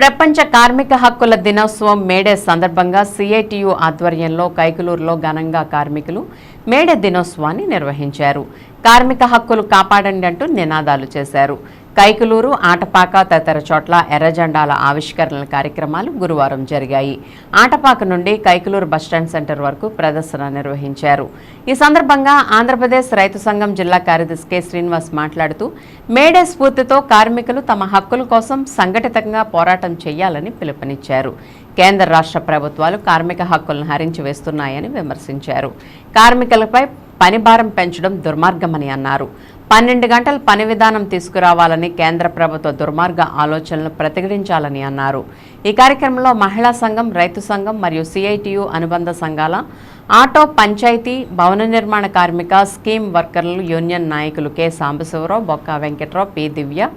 ప్రపంచ కార్మిక హక్కుల దినోత్సవం మేడే సందర్భంగా సిఐటియు ఆధ్వర్యంలో కైకులూరులో ఘనంగా కార్మికులు మేడే దినోత్సవాన్ని నిర్వహించారు. కార్మిక హక్కులు కాపాడండి అంటూ నినాదాలు చేశారు. కైకలూరు ఆటపాక తదితర చోట్ల ఎర్రజెండాల ఆవిష్కరణల కార్యక్రమాలు గురువారం జరిగాయి. ఆటపాక నుండి కైకలూరు బస్టాండ్ సెంటర్ వరకు ప్రదర్శన నిర్వహించారు. ఈ సందర్భంగా ఆంధ్రప్రదేశ్ రైతు సంఘం జిల్లా కార్యదర్శి కె. శ్రీనివాస్ మాట్లాడుతూ మేడే స్ఫూర్తితో కార్మికులు తమ హక్కుల కోసం సంఘటితంగా పోరాటం చేయాలని పిలుపునిచ్చారు. కేంద్ర రాష్ట్ర ప్రభుత్వాలు కార్మిక హక్కులను హరించి వేస్తున్నాయని విమర్శించారు. కార్మికులపై పనిభారం పెంచడం దుర్మార్గమని అన్నారు. పన్నెండు గంటల పని విధానం తీసుకురావాలని కేంద్ర ప్రభుత్వ దుర్మార్గ ఆలోచనలు ప్రతిఘటించాలని అన్నారు. ఈ కార్యక్రమంలో మహిళా సంఘం రైతు సంఘం మరియు సిఐటియు అనుబంధ సంఘాల ఆటో పంచాయతీ భవన నిర్మాణ కార్మిక స్కీమ్ వర్కర్లు యూనియన్ నాయకులు K. Sambasivarao Bokka Venkatrao P. Divya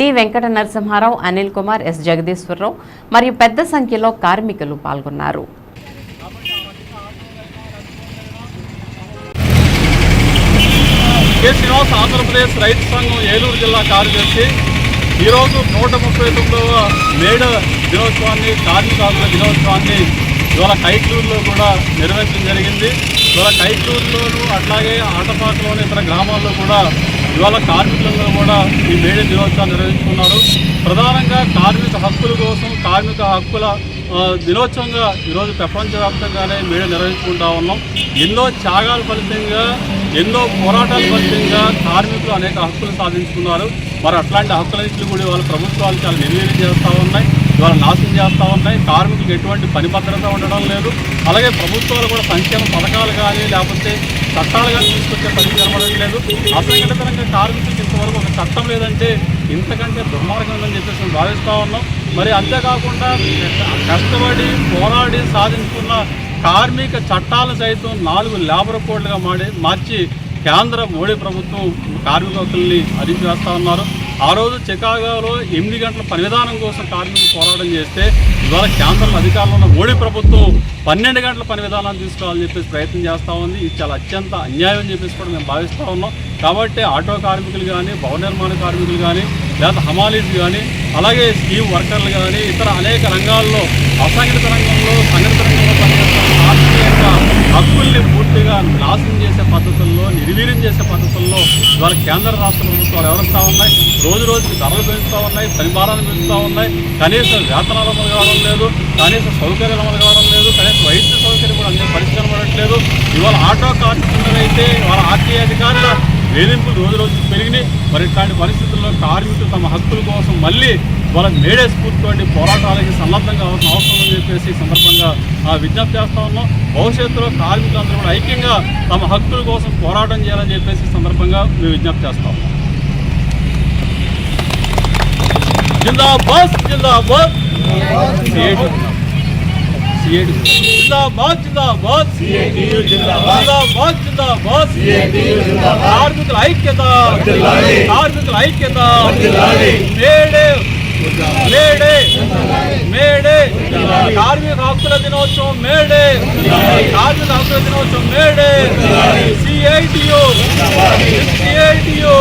D. Venkata Narasimharao Anil Kumar S. Jagadeeswararao మరియు పెద్ద సంఖ్యలో కార్మికులు పాల్గొన్నారు. ఆంధ్రప్రదేశ్ రైతు సంఘం ఏలూరు జిల్లా కార్యదర్శి. ఈరోజు నూట ముప్పై తొమ్మిదవ మేడ దినోత్సవాన్ని కార్మిక హక్కుల దినోత్సవాన్ని ఇవాళ కైట్లూరులో కూడా నిర్వహించడం జరిగింది. ఇవాళ కైట్లూరులోను అట్లాగే ఆటపాకలోని ఇతర గ్రామాల్లో కూడా ఇవాళ కార్మికులందరూ కూడా ఈ మేడే దినోత్సవాన్ని నిర్వహించుకున్నారు ప్రధానంగా కార్మిక హక్కుల కోసం కార్మిక హక్కుల దినోత్సవంగా ఈరోజు ప్రపంచవ్యాప్తంగానే మేడే నిర్వహించుకుంటా ఉన్నాం. ఎన్నో త్యాగాల ఫలితంగా ఎన్నో పోరాటాల ఫలితంగా కార్మికులు అనేక హక్కులు సాధించుకున్నారు. మరి అట్లాంటి హక్కులన్నింటినీ కూడా వాళ్ళ ప్రభుత్వాలు చాలా నిర్వీర్యం చేస్తూ ఉన్నాయి. ఇవాళ నాశనం చేస్తూ ఉన్నాయి. కార్మికులకు ఎటువంటి పని భద్రత ఉండడం లేదు. అలాగే ప్రభుత్వాలు కూడా సంక్షేమ పథకాలు కానీ లేకపోతే చట్టాలు కానీ తీసుకొచ్చే పని లేదు. అసంఘటితంగా కార్మికులకు ఇంతవరకు ఒక చట్టం లేదంటే ఇంతకంటే దుర్మార్గం ఉందని చెప్పేసి మేము భావిస్తూ ఉన్నాం. మరి అంతేకాకుండా కష్టపడి పోరాడి సాధించుకున్న కార్మిక చట్టాలు సైతం నాలుగు లేబర్ కోడ్లుగా మాడి మార్చి కేంద్ర మోడీ ప్రభుత్వం కార్మిక హక్కుల్ని అధివేస్తా ఉన్నారు. ఆ రోజు చికాగోలో ఎనిమిది గంటల పని విధానం కోసం కార్మికులు పోరాటం చేస్తే ఇవాళ కేంద్రంలో అధికారంలో ఉన్న మోడీ ప్రభుత్వం పన్నెండు గంటల పని విధానాన్ని తీసుకోవాలని చెప్పేసి ప్రయత్నం చేస్తూ ఉంది. ఇది చాలా అత్యంత అన్యాయం అని చెప్పేసి కూడా మేము భావిస్తూ ఉన్నాం. కాబట్టి ఆటో కార్మికులు కానీ భవన నిర్మాణ కార్మికులు కానీ లేదా హమాలీస్ కానీ అలాగే స్కీమ్ వర్కర్లు కానీ ఇతర అనేక రంగాల్లో అసంఘటిత రంగంలో నాశనం చేసే పద్ధతుల్లో నిర్వీర్యం చేసే పద్ధతుల్లో ఇవాళ కేంద్ర రాష్ట్ర ప్రభుత్వాలు ఎవరిస్తూ ఉన్నాయి? రోజు రోజుకి ధరలు పెంచుతూ ఉన్నాయి పరిమాణాలు పెంచుతూ ఉన్నాయి. కనీస వేతనాలు అమలు కావడం లేదు కనీస సౌకర్యాలు అమలు కావడం లేదు కనీస వైద్య సౌకర్యం కూడా అందరూ పరిష్కరించబడట్లేదు ఇవాళ ఆటో కార్మికులు అయితే వాళ్ళ ఆర్టీఐ వేధింపులు రోజు రోజుకు పెరిగినాయి. మరి ఇట్లాంటి పరిస్థితుల్లో కార్మికులు తమ హక్కుల కోసం మళ్ళీ వాళ్ళ మేడే స్ఫూర్తితోటి పోరాటాలకి సన్నద్ధం కావాల్సిన అవసరం అని చెప్పేసి సందర్భంగా ఆ, విజ్ఞప్తి చేస్తా ఉన్నాం. భవిష్యత్తులో కార్మికులందరూ కూడా ఐక్యంగా తమ హక్కుల కోసం పోరాటం చేయాలని చెప్పేసి సందర్భంగా మేము విజ్ఞప్తి చేస్తాం జిందాబాద్ జిందాబాద్. సిఐటి జిందాబాద్ జిందాబాద్. జిందాబాద్ జిందాబాద్. కార్మికుల ఐక్యత. కార్మికుల ఐక్యత. May Day. May Day. May Day. కార్మిక హక్కుల దినోత్సవం మేడే. కార్మిక హక్కుల దినోత్సవం మేడే. CITU CITU